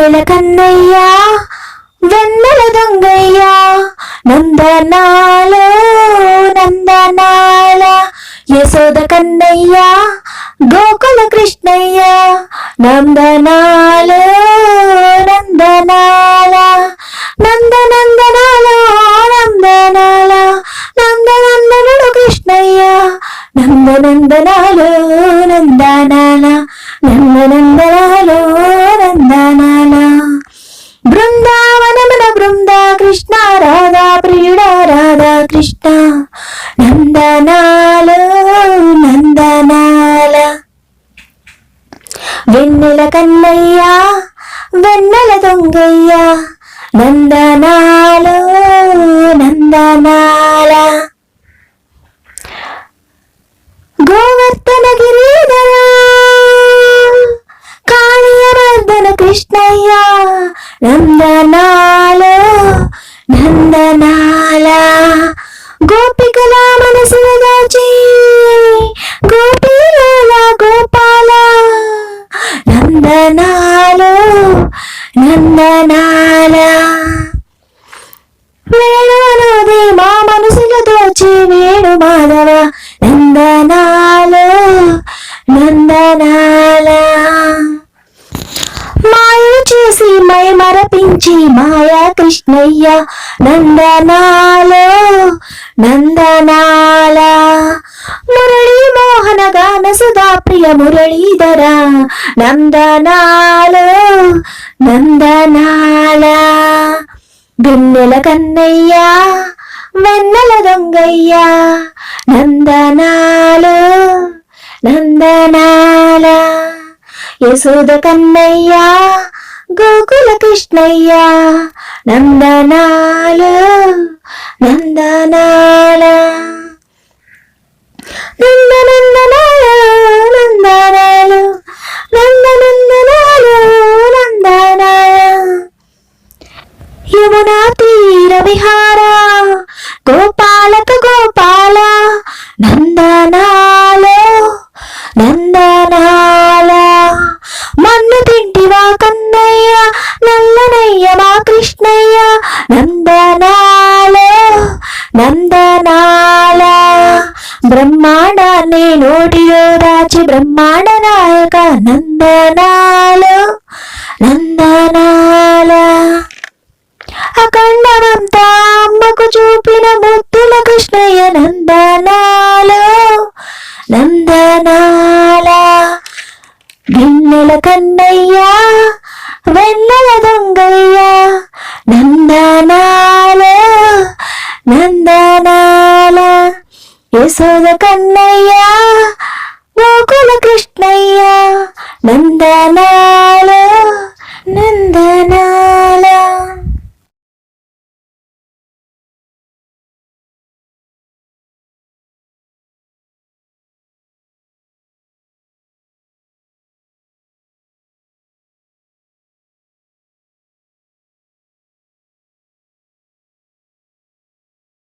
వెన్నెల కన్నయ్యా వెన్నెల దొంగయ్యా నందనాల నందనాల. యశోద కన్నయ్యా గోకుల కృష్ణయ్య నందనాల నందనాల. నందనందనాల నందనాల. నందనందనుడు కృష్ణయ్య నందనందనాలు నందనాల. నందనందనాలు నందనాల బృందావనమున బృంద కృష్ణ రాధా ప్రియుడ రాధా కృష్ణ. నందనాలు నందనాల. వెన్నెల కన్నయ్య వెన్నెల దొంగయ్య. నందనాలు నందనాల. కృష్ణయ్య నందనాల నందనాల. గోపికల మనసును దాచి గోపీల గోపాల. నందనాలు నందనాల. వేణు అనుదే మా మనసులు దోచి వేణు మాధ మై మరపించి మాయా కృష్ణయ్య నందనాలో నందనాల. మురళీ మోహన గాన సుధా ప్రియ మురళీధర నందనాలో నందనాల. వెన్నెల కన్నయ్య వెన్నెల దొంగయ్య నందనాలు నందనాల. యశోద కన్నయ్య గోకుల కృష్ణయ్య నందనాలు నందనాల. నందనందనాలు నందనాలు నందనందనాలు నందనాల. యమునా నల్లనయ్య మా కృష్ణయ్య నందనాలో నందనాల. బ్రహ్మాండాన్ని నోటిలో దాచి బ్రహ్మాండ నాయక నందనాలు నందనాల. అఖండమంతా అమ్మకు చూపిన ముద్దుల కృష్ణయ్య నందనాలు నందనాల. గిన్నెల కన్నయ్య వెన్నెల దొంగయ్య నందనాల నందనాల యశోద కన్నయ్య గోకుల కృష్ణయ్య నందనా